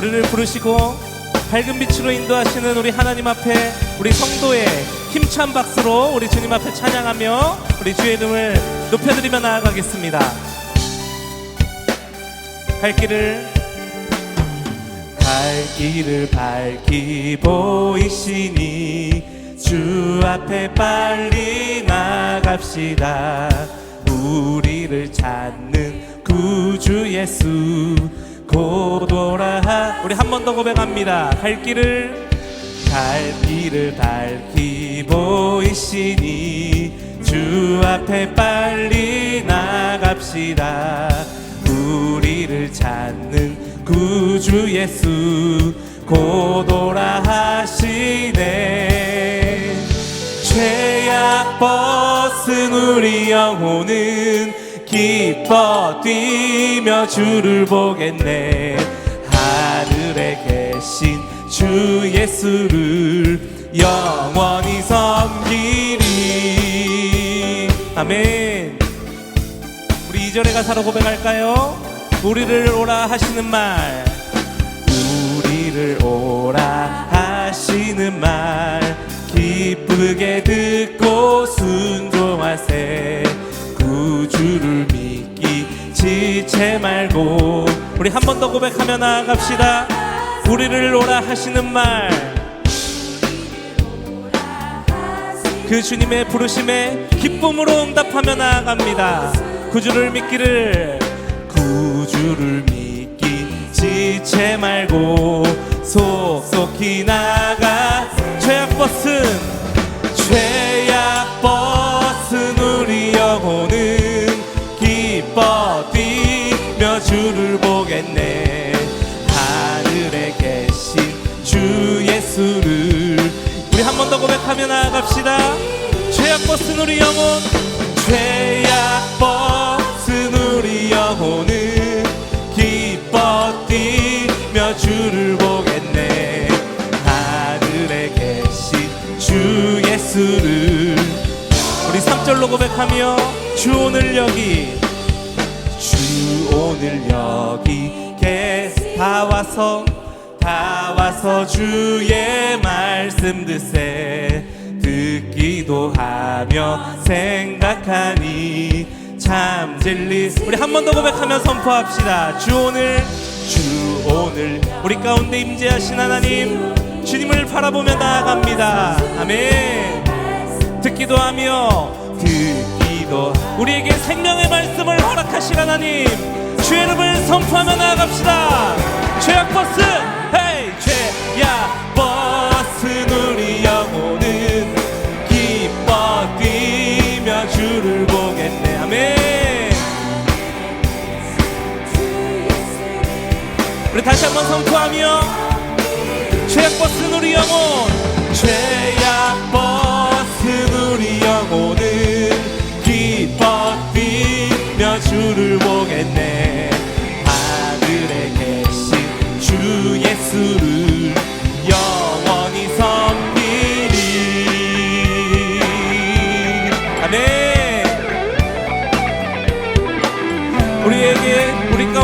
우리를 부르시고 밝은 빛으로 인도하시는 우리 하나님 앞에 우리 성도의 힘찬 박수로 우리 주님 앞에 찬양하며 우리 주의 이름을 높여드리며 나아가겠습니다. 갈 길을 갈 길을 밝히 보이시니 주 앞에 빨리 나갑시다 우리를 찾는 구주 예수 곧 오라 우리 한 번 더 고백합니다. 갈 길을 갈 길을 밝히 보이시니 주 앞에 빨리 나갑시다. 우리를 찾는 구주 예수 곧 오라 하시네. 죄악 벗은 우리 영혼은 기뻐 뛰며 주를 보겠네. 하늘에 계신 주 예수를 영원히 섬기리. 아멘. 우리 이절의 가사로 고백할까요? 우리를 오라 하시는 말. 우리를 오라 하시는 말. 기쁘게 듣고 순종하세. 구 주를 믿기 지체 말고. 우리 한 번 더 고백하며 나아갑시다. 우리를 오라 하시는 말. 그 주님의 부르심에 기쁨으로 응답하며 나아갑니다. 구주를 믿기를. 구주를 믿기 지체 말고 속속히 나가. 죄악 벗은 보겠네. 하늘에 계신 주 예수를 우리 한 번 더 고백하며 나아갑시다. 죄악 벗은 우리 영혼 죄악 벗은 우리 영혼은 기뻐 뛰며 주를 보겠네. 하늘에 계신 주 예수를 우리 3절로 고백하며 주 오늘 여기 주 오늘 여기 계다 와서 다 와서 주의 말씀 듣세. 듣기도 하며 생각하니 참 진리. 우리 한 번 더 고백하며 선포합시다. 주 오늘 주 오늘 우리 가운데 임재하신 하나님 주님을 바라보며 나아갑니다. 아멘. 듣기도 하며 듣 기도 우리에게 생명의 말씀을 허락하신 하나님. 주의 이름을 선포하며 나아갑시다. 죄악 버스. 헤이 죄악 버스. 우리 영혼은 기뻐 뛰며 주를 보겠네. 아멘. 우리 다시 한번 선포하며 죄악 벗은 우리 영혼. 죄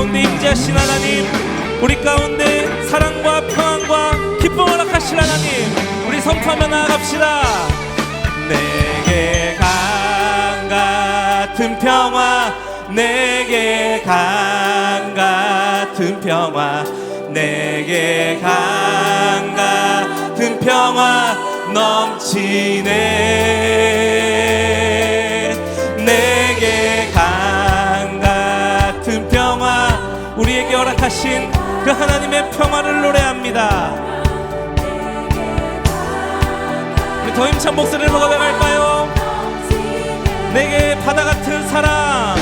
가운데 임재하신 하나님 우리 가운데 사랑과 평안과 기쁨을 허락하신 하나님 우리 선포하며 나아갑시다. 내게 강 같은 평화 내게 강 같은 평화 내게 강 같은 평화 넘치네 허락하신 그 하나님의 평화를 노래합니다 우리 더 힘찬 목소리를 고백할까요? 내게 바다 같은 사랑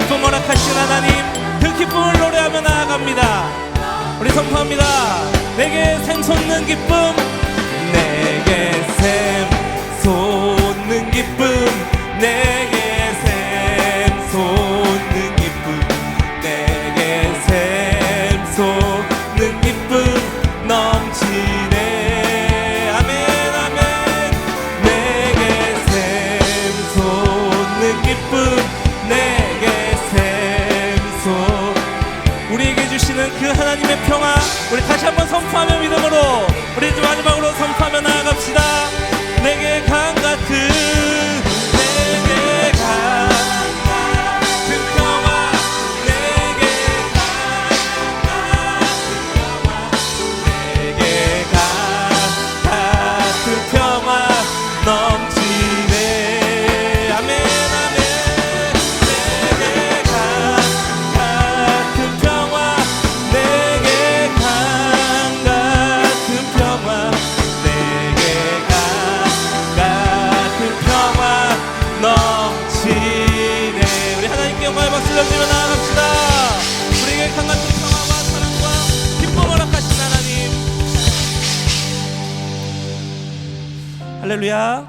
기쁨 허락하신 하나님 그 기쁨을 노래하며 나아갑니다. 우리 선포합니다. 내게 샘솟는 기쁨 내게 샘솟는 기쁨 내게 우리 다시 한번 선포하며 믿음으로 우리 마지막으로 선포하며 나아갑시다 할렐루야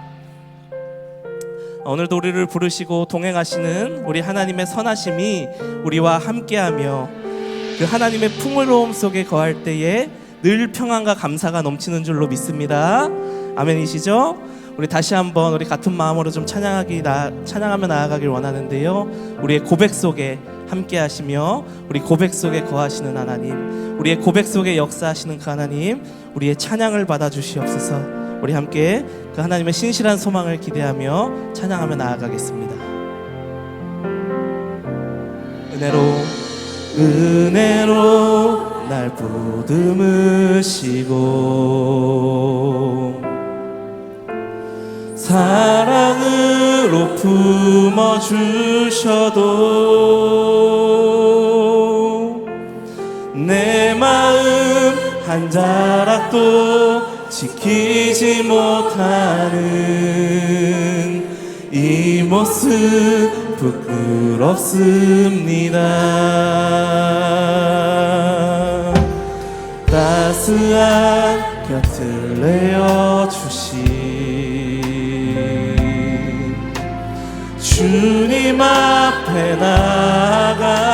오늘도 우리를 부르시고 동행하시는 우리 하나님의 선하심이 우리와 함께하며 그 하나님의 풍요로움 속에 거할 때에 늘 평안과 감사가 넘치는 줄로 믿습니다. 아멘이시죠? 우리 다시 한번 우리 같은 마음으로 좀 찬양하기 나, 찬양하며 나아가길 원하는데요. 우리의 고백 속에 함께 하시며 우리 고백 속에 거하시는 하나님, 우리의 고백 속에 역사하시는 그 하나님, 우리의 찬양을 받아 주시옵소서. 우리 함께 그 하나님의 신실한 소망을 기대하며 찬양하며 나아가겠습니다. 은혜로 은혜로 날 보듬으시고 사랑으로 품어 주셔도 내 마음 한 자락도 지키지 못하는 이 모습 부끄럽습니다. 따스한 곁을 내어 주신 주님 앞에 나갑니다.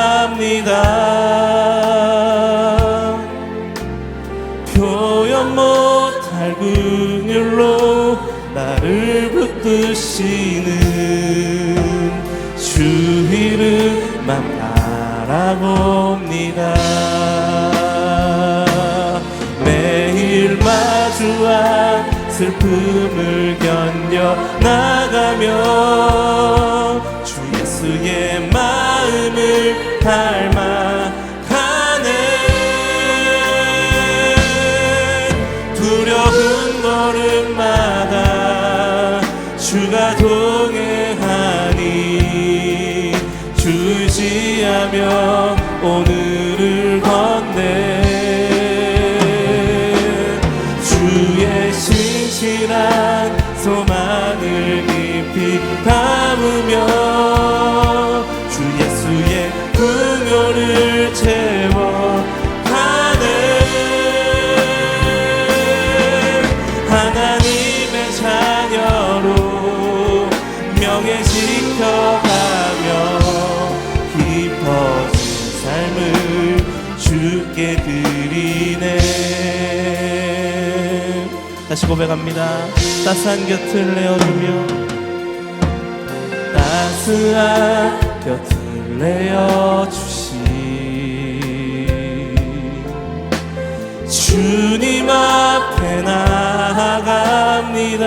나를 붙드시는 주 이름만 바라봅니다. 매일 마주한 슬픔을 견뎌 나가며 주 예수의 마음을 두려운 걸음마다 주가 동행하니 주지하며 오늘 고백합니다. 따스한 곁을 내어주며 따스한 곁을 내어주신 주님 앞에 나아갑니다.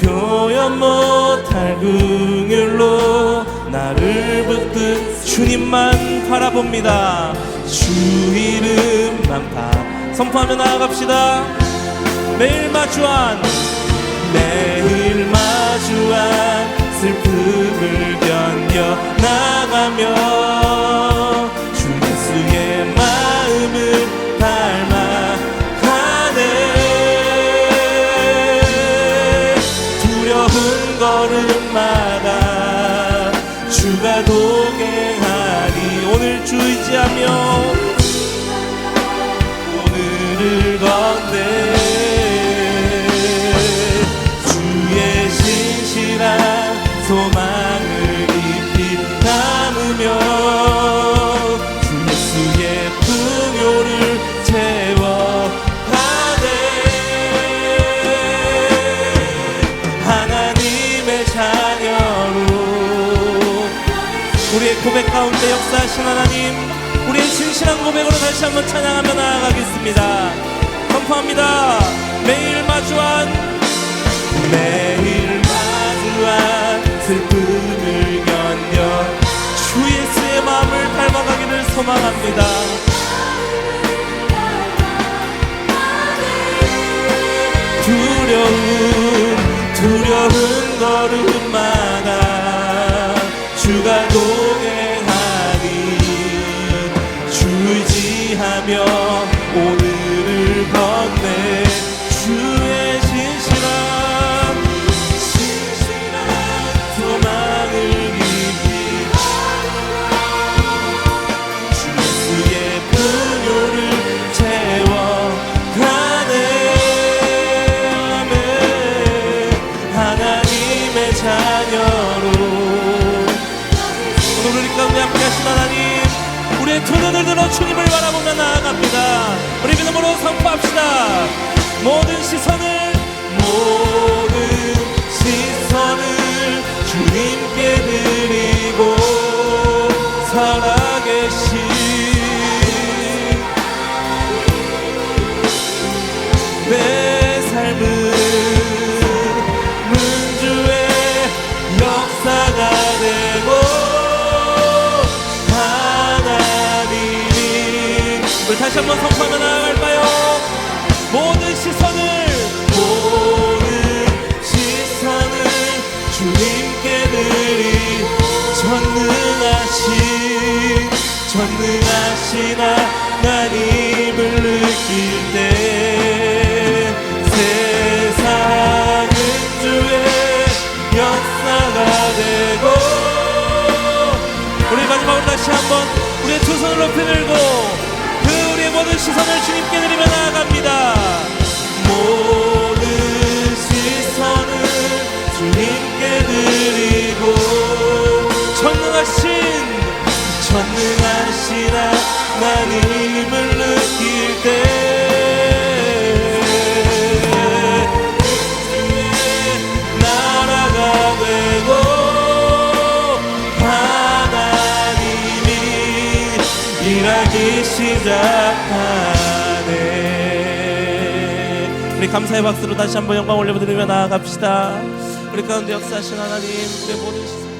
표현 못할 긍휼로 나를 붙든 주님만 바라봅니다 주 이름만 바 선포하며 나아갑시다. 매일 마주한 매일 마주한 슬픔을 견뎌 나가며 주 예수의 마음을 닮아가네. 두려운 걸음마다 주가 오늘 주 의지하며 오늘을 건네 고백 가운데 역사하신 하나님 우리의 진실한 고백으로 다시 한번 찬양하며 나아가겠습니다. 선포합니다. 매일 마주한 매일 마주한 슬픔을 견뎌 주 예수의 마음을 닮아가기를 소망합니다. 두려운 두려운 걸음마다 주가 동 주 우리의 두 눈을 들어 주님을 바라보며 나아갑니다. 우리 믿음으로 선포합시다. 모든 시선을 우리 다시 한번 선포하며 나아갈까요? 모든 시선을 모든 시선을 주님께 드리 전능하신 전능하신 하나님을 느낄 때 주님께 드리며 나아갑니다. 모든 시선을 주님께 드리고 전능하신 전능하신 하나님을 느낄 때 시작하 감사의 박수로 다시 한번 영광 올려드리며 나아갑시다. 우리 가운데 역사하신 하나님 우리의 모든 시선